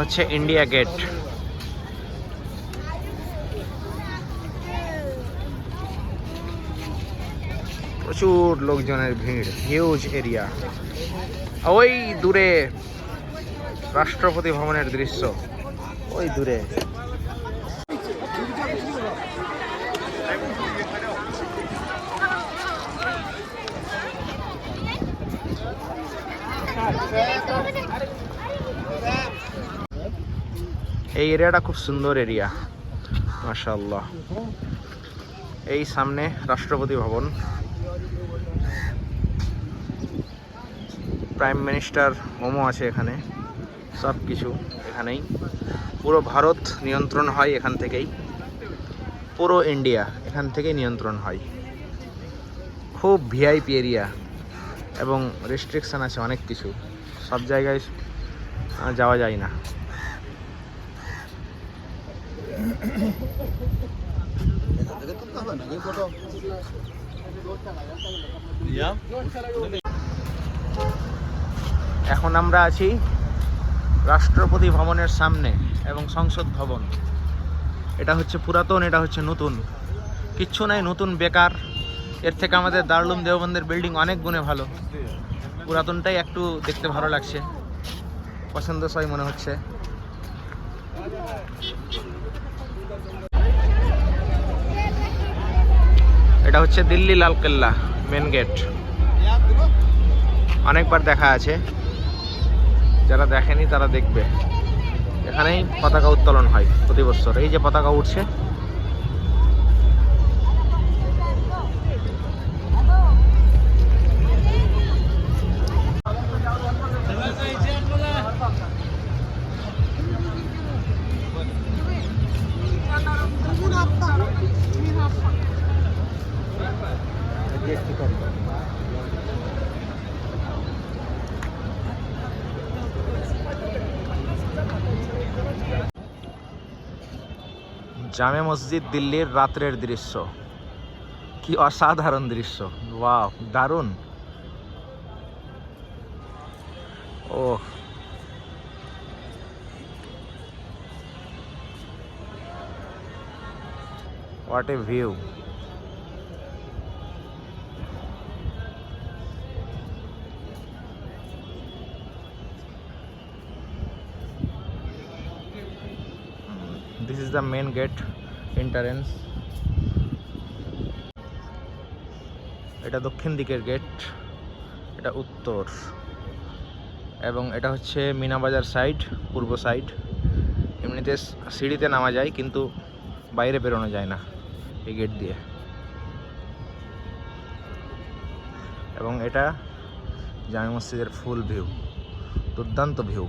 হচ্ছে India gate প্রচুর লোকজনের ভিড় হিউজ এরিয়া ওই দূরে রাষ্ট্রপতি ভবনের দৃশ্য। ওই দূরে। এই এরিয়াটা খুব সুন্দর এরিয়া। মাশাআল্লাহ। এই সামনে রাষ্ট্রপতি ভবন। প্রাইম মিনিস্টার হোমও আছে এখানে। সব কিছু এখানেই। পুরো ভারত নিয়ন্ত্রণ হয় এখান থেকেই। পুরো ইন্ডিয়া এখান থেকেই নিয়ন্ত্রণ হয়। খুব ভিআইপি এরিয়া এবং রেস্ট্রিকশান আছে অনেক কিছু। সব জায়গায় যাওয়া যায় না। এখন আমরা আছি রাষ্ট্রপতি ভবনের সামনে এবং সংসদ ভবন। এটা হচ্ছে পুরাতন, এটা হচ্ছে নতুন। কিচ্ছু নাই, নতুন বেকার। এর থেকে আমাদের দারুলুম দেওবন্দের বিল্ডিং অনেক গুণে ভালো। পুরাতনটাই একটু দেখতে ভালো লাগছে। পছন্দসই মনে হচ্ছে। এটা হচ্ছে দিল্লি লালকেল্লা মেন গেট অনেকবার দেখা আছে। যারা দেখেনি তারা দেখবে। এখানেই পতাকা উত্তোলন হয় প্রতি বছর। এই যে পতাকা উঠছে জামে মসজিদ দিল্লির রাত্রের দৃশ্য। কি অসাধারণ দৃশ্য। ওয়াও দারুণ। ও। What a view this is the main gate entrance এটা দক্ষিণ দিকের গেট এটা উত্তর। এবং এটা হচ্ছে মিনাবাজার সাইড পূর্ব সাইড এমনিতে সিঁড়িতে নামা যায়, কিন্তু বাইরে বেরোনো যায় না এই গেট দিয়ে। এবং এটা জামে মসজিদের ফুল ভিউ দুর্দান্ত ভিউ